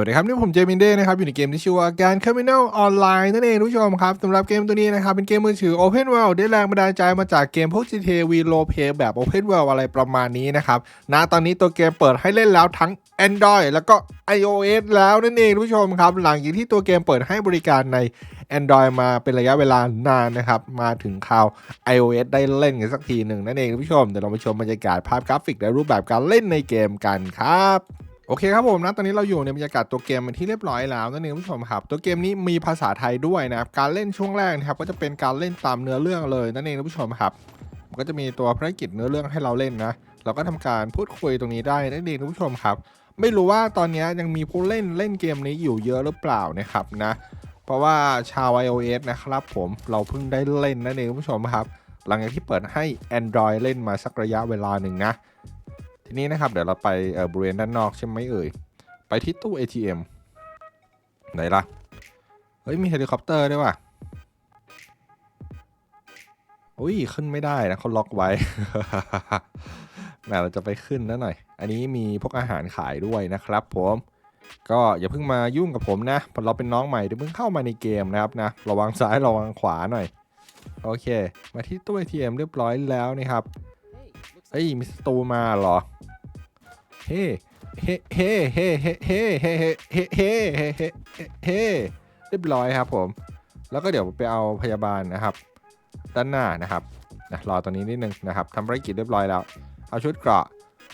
สวัสดีครับนี่ผมเจมินเด้นะครับอยู่ในเกมที่ชื่อว่าการ Criminal Online นั่นเองทุกชมครับสำหรับเกมตัวนี้นะครับเป็นเกมมือถือ Open World ได้แรงบันดาลใจมาจากเกมพวก GTA V Role Play แบบ Open World อะไรประมาณนี้นะครับณตอนนี้ตัวเกมเปิดให้เล่นแล้วทั้ง Android แล้วก็ iOS แล้วนั่นเองทุกชมครับ หลังจากที่ตัวเกมเปิดให้บริการใน Android มาเป็นระยะเวลานานนะครับมาถึงคราว iOS ได้เล่นกันสักทีหนึ่งนั่นเองทุกชมเดี๋ยวเราไปชมบรรยากาศภาพกราฟิกและรูปแบบการเล่นในเกมกันครับ โอเคครับผมนะตอนนี้เราอยู่ในบรรยากาศตัวเกมเป็นที่เรียบร้อยแล้วนั่นเองคุณผู้ชมครับตัวเกมนี้มีภาษาไทยด้วยนะครับการเล่นช่วงแรกนะครับก็จะเป็นการเล่นตามเนื้อเรื่องเลยนั่นเองคุณผู้ชมครับก็จะมีตัวภารกิจเนื้อเรื่องให้เราเล่นนะเราก็ทำการพูดคุยตรงนี้ได้นั่นเองคุณผู้ชมครับ ไม่รู้ว่าตอนนี้ยังมีผู้เล่นเล่นเกมนี้อยู่เยอะหรือเปล่านะครับนะเพราะว่าชาว iOS นะครับผมเราเพิ่งได้เล่นนั่นเองคุณผู้ชมครับหลังจากที่เปิดให้ Android เล่นมาสักระยะเวลาหนึ่งนะ ทีนี้นะครับเดี๋ยวเราไปเออบริเวณด้านนอกใช่ไหมเอ่ย ไปที่ตู้ ATM ไหนล่ะ เฮ้ย มีเฮลิคอปเตอร์ด้วยว่ะอุ้ยขึ้นไม่ได้นะเขาล็อกไว้แหมเราจะไปขึ้นนะหน่อย อันนี้มีพวกอาหารขายด้วยนะครับผมก็อย่าเพิ่งมายุ่งกับผมนะเพราะเราเป็นน้องใหม่เดี๋ยวเพิ่งเข้ามาในเกมนะครับนะระวังซ้ายระวังขวาหน่อย โอเค มาที่ตู้ ATM เรียบร้อยแล้วนี่ครับเฮ้ยมีสตูมาเหรอ เฮ้เฮ้เฮ้เฮ้เฮ้เฮ้เฮ้เฮ้เฮ้เฮ้เรียบร้อยครับผม แล้วก็เดี๋ยวไปเอาพยาบาลนะครับ ด้านหน้านะครับนะรอตอนนี้นิดนึงนะครับทำภารกิจเรียบร้อยแล้ว เอาชุดเกราะ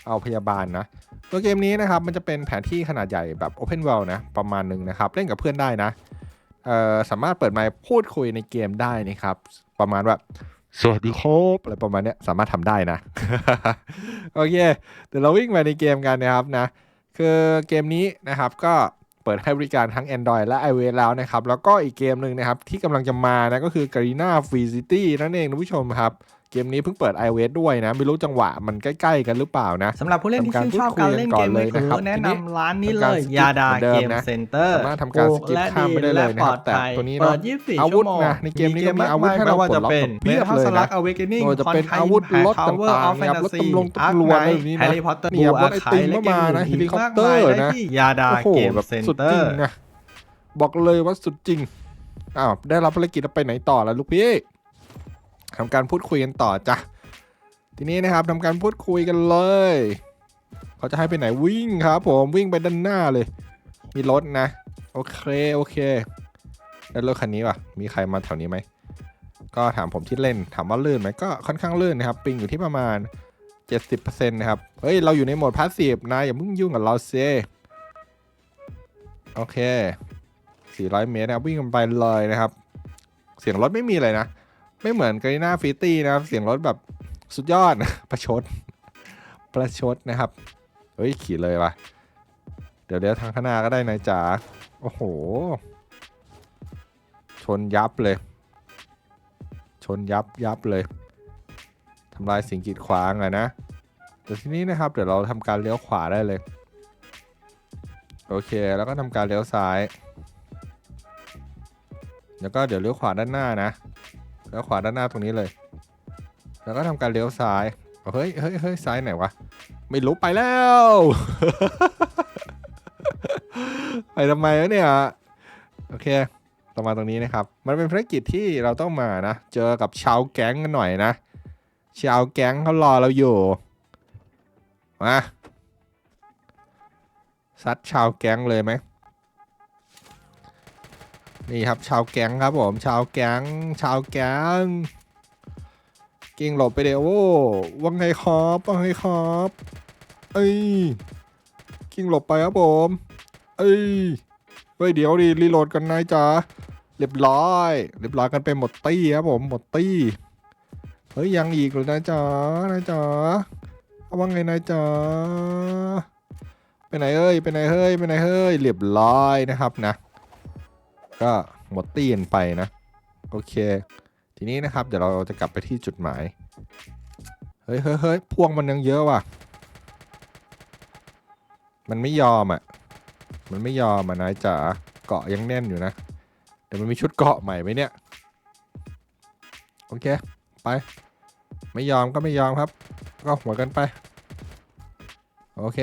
เอาพยาบาลนะ ตัวเกมนี้นะครับมันจะเป็นแผนที่ขนาดใหญ่แบบ Open World นะ ประมาณหนึ่งนะครับ เล่นกับเพื่อนได้นะเออสามารถเปิดไมค์พูดคุยในเกมได้นะครับ ประมาณว่า สวัสดีครับอะไรประมาณนี้สามารถทำได้นะ โอเคเดี๋ยวเราวิ่งไปในเกมกันนะครับนะ คือเกมนี้นะครับก็เปิดให้บริการทั้ง Android และ iOS แล้วนะครับ แล้วก็อีกเกมหนึ่งนะครับ ที่กำลังจะมานะก็คือ Garena Free City นั่นเองนะผู้ชมครับ กมนี้เพิ่งเปิด iOS ด้วยนะ ไม่รู้จังหวะมันใกล้ ๆ กันหรือเปล่านะสำหรับผู้เล่นที่ชื่นชอบการเล่นเกมมือถือแนะนำร้านนี้เลยยาดาเกมเซ็นเตอร์สามารถทำการสกิปข้ามไปได้เลยนะครับแต่ตัวนี้เนอะเปิด24อาวุชั่ธวโมงนะในเกมนี้ก็มีอาวุธให้เราไม่ว่าจะเป็นปลดล็อกเพียบเลยนะเมทัลสลักอเวกนิ่งโดยจะเป็นอาวุธรถต่างๆนะครับรถตำรวจตำรวจอะไรแบบนี้นะแฮร์รี่พอตเตอร์เนี่ยรถไอติมก็มานะเฮลิคอปเตอร์นะยาดาโอ้โหเกมแบบเซ็นสุดเตจอริงร์นะบอกเลยว่าสุดจริงอ้าวได้รับภารกิจแล้วไปไหนต่อแล้วลูกพี่ ทำการพูดคุยกันต่อจ้ะทีนี้นะครับทำการพูดคุยกันเลย เขาจะให้ไปไหนวิ่งครับ ผมวิ่งไปด้านหน้าเลย มีรถนะ โอเคโอเค แล้วรถคันนี้วะมีใครมาแถวนี้ไหมก็ถามผมที่เล่นถามว่าลื่นไหมก็ค่อนข้างลื่นนะครับ ปิงอยู่ที่ประมาณ 70%นะครับเฮ้ยเราอยู่ในโหมดพาสซีฟนะอย่าเพิ่งยุ่งกับเราเซโอเค 400 เมตรนะครับวิ่งกันไปเลยนะครับ เสียงรถไม่มีเลยนะ ไม่เหมือนก a รีนาฟิตี้นะครับ เสียงรถแบบสุดยอด ประชด ประชดนะครับ เฮ้ย ขี่เลยว่ะ เดี๋ยวเดี๋ยวทางข้างหน้าก็ได้นายจ๋า โอ้โห ชนยับเลย ชนยับยับเลยทำลายสิ่งกีดขวางอะนะแต่ทีนี้นะครับ เดี๋ยวเราทำการเลี้ยวขวาได้เลย โอเค แล้วก็ทำการเลี้ยวซ้าย แล้วก็เดี๋ยวเลี้ยวขวาด้านหน้านะ เลี้ยวขวาด้านหน้าตรงนี้เลย แล้วก็ทำการเลี้ยวซ้ายเฮ้ยเฮ้ยเฮ้ยซ้ายไหนวะ ไม่รู้ไปแล้ว ไปทำไมวะเนี่ย โอเค ต่อมาตรงนี้นะครับ มันเป็นภารกิจที่เราต้องมานะ เจอกับชาวแก๊งกันหน่อยนะ ชาวแก๊งเขารอเราอยู่ มาซัดชาวแก๊งเลยไหม นี่ครับชาวแก๊งครับผมชาวแก๊งชาวแก๊งกิ่งหลบไปเดี๋ยวโอ้ว่าไงครับว่าไงครับเอ้ยกิ่งหลบไปครับผมเอ้ยเฮ้ยเดี๋ยวดิรีโหลดกันนายจ๋าเรียบร้อยเรียบร้อยกันไปหมดตี้ครับผมหมดตี้เฮ้ยยังอีกเหรือนะจ๋านายจ๋าเอาว่าไงนายจ๋าไปไหนเอ้ยไปไหนเฮ้ยไปไหนเฮ้ยเรียบร้อยนะครับนะ ก็หมดตี้นไปนะ โอเค ทีนี้นะครับ เดี๋ยวเราจะกลับไปที่จุดหมายเฮ้ยเฮ้ยเฮ้ยพวงมันยังเยอะว่ะ มันไม่ยอมอะ มันไม่ยอมอะนายจ๋าเกาะยังแน่นอยู่นะ เดี๋ยวมันมีชุดเกาะใหม่ไหมเนี่ย โอเค ไป ไม่ยอมก็ไม่ยอมครับ ก็หัวกันไป โอเค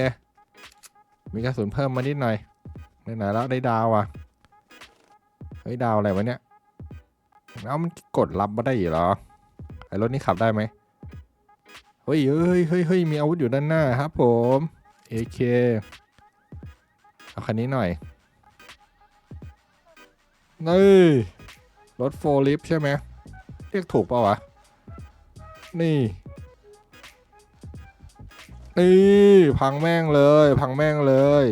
มีกระสุนเพิ่มมานิดหน่อยไหนๆแล้วได้ดาวอะ เฮ้ยดาวอะไรวะเนี่ยเอามันกดรับมาได้เหรอไอ้รถนี่ขับได้ไหมเฮ้ยเฮ้ยเฮ้ยเฮ้ยมีอาวุธอยู่ด้านหน้าครับผม AK เอาคันนี้หน่อยเฮ้ยรถโฟลิฟใช่ไหมเรียกถูกเปล่าวะ นี่ นี่ พังแม่งเลย พังแม่งเลย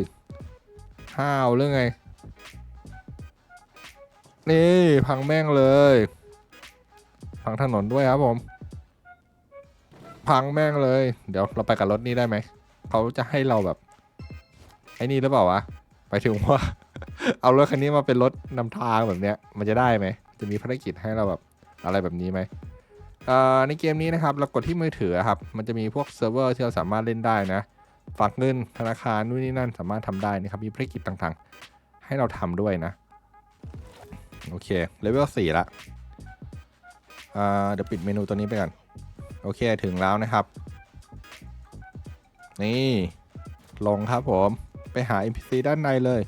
ห้าวเรื่อไง นี่พังแม่งเลย พังถนนด้วยครับผม พังแม่งเลย เดี๋ยวเราไปกับรถนี้ได้ไหม เขาจะให้เราแบบ ไอ้นี่หรือเปล่าวะ ไปถึงว่า เอารถคันนี้มาเป็นรถนำทางแบบเนี้ย มันจะได้ไหม จะมีภารกิจให้เราแบบอะไรแบบนี้ไหมในเกมนี้นะครับเรากดที่มือถือครับ มันจะมีพวกเซิร์ฟเวอร์ที่เราสามารถเล่นได้นะ ฝากเงินธนาคารนู่นนี่นั่นสามารถทำได้นะครับ มีภารกิจต่างๆ ให้เราทำด้วยนะ โอเคเลเวลสี่ละอ่าเดี๋ยวปิดเมนูตัวนี้ไปก่อน โอเคถึงแล้วนะครับ นี่ ลงครับผมไปหา NPC ด้านในเลย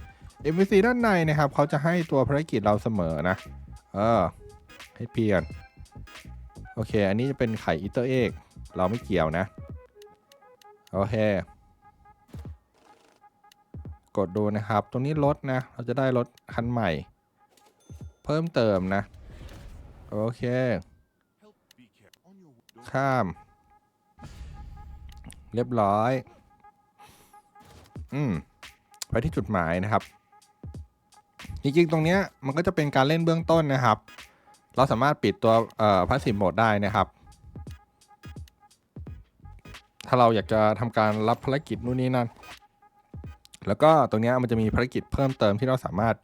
NPC ด้านในนะครับ เขาจะให้ตัวภารกิจเราเสมอนะ เออให้เพียนโอเค อันนี้จะเป็นไข่อีเตอร์เอกเราไม่เกี่ยวนะ โอเค กดดูนะครับ ตรงนี้รถนะ เราจะได้รถคันใหม่ เพิ่มเติมนะ โอเค ข้าม เรียบร้อย อืม ไปที่จุดหมายนะครับ จริงๆ ตรงเนี้ยมันก็จะเป็นการเล่นเบื้องต้นนะครับ เราสามารถปิดตัวพาสซีฟโหมดได้นะครับ ถ้าเราอยากจะทำการรับภารกิจนู่นนี่นั่น แล้วก็ตรงเนี้ยมันจะมีภารกิจเพิ่มเติมที่เราสามารถ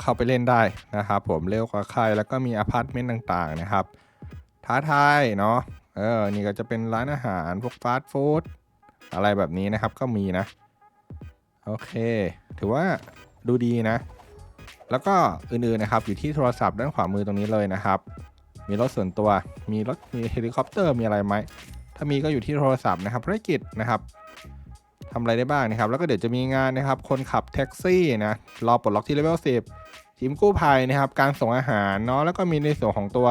เข้าไปเล่นได้นะครับ ผมเร็วกว่าใครแล้วก็มีอพาร์ตเมนต์ต่างๆนะครับ ท้าทายเนาะเออนี่ก็จะเป็นร้านอาหารพวกฟาสต์ฟู้ดอะไรแบบนี้นะครับก็มีนะ โอเค ถือว่าดูดีนะ แล้วก็อื่นๆนะครับ อยู่ที่โทรศัพท์ด้านขวามือตรงนี้เลยนะครับ มีรถส่วนตัวมีรถมีเฮลิคอปเตอร์มีอะไรไหมถ้ามีก็อยู่ที่โทรศัพท์นะครับภารกิจนะครับ ทำอะไรได้บ้างนะครับ แล้วก็เดี๋ยวจะมีงานนะครับ คนขับแท็กซี่นะรอปลดล็อกที่เลเวล10ทีมกู้ภัยนะครับ การส่งอาหารเนาะแล้วก็มีในส่วนของตัว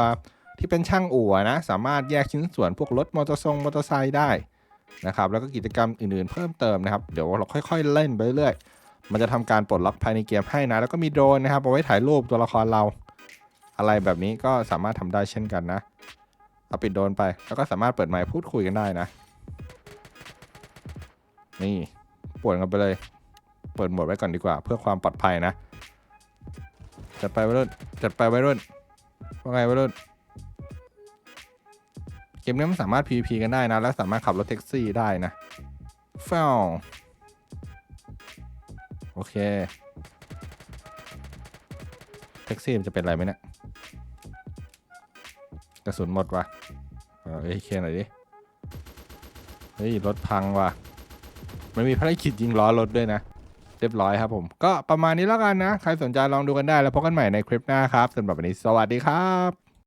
ที่เป็นช่างอู่นะสามารถแยกชิ้นส่วนพวกรถมอเตอร์ทรงมอเตอร์ไซค์ได้นะครับแล้วก็กิจกรรมอื่นๆเพิ่มเติมนะครับเดี๋ยวเราค่อย ๆ เล่นไปเรื่อยๆมันจะทำการปลดล็อกภายในเกมให้นะ แล้วก็มีโดรนนะครับเอาไว้ถ่ายรูปตัวละครเรา อะไรแบบนี้ก็สามารถทำได้เช่นกันนะเอาปิดโดรนไปแล้วก็สามารถเปิดไมค์พูดคุยกันได้นะ นี่ปวดกันไปเลย เปิดโหมดไว้ก่อนดีกว่า เพื่อความปลอดภัยนะ จัดไปวัยรุ่น จัดไปวัยรุ่น ว่าไงวัยรุ่น เกมนี้มันสามารถ PVP กันได้นะ แล้วสามารถขับรถแท็กซี่ได้นะฟาโอเค แท็กซี่มันจะเป็นอะไรไหมเนี่ยกระสุนหมดว่ะ เอาเอเคหน่อยดิ เฮ้ย รถพังว่ะ มันมีภารกิจยิงล้อรถด้วยนะ เรียบร้อยครับผม ก็ประมาณนี้แล้วกันนะ ใครสนใจลองดูกันได้แล้วพบกันใหม่ในคลิปหน้าครับสำหรับวันนี้สวัสดีครับ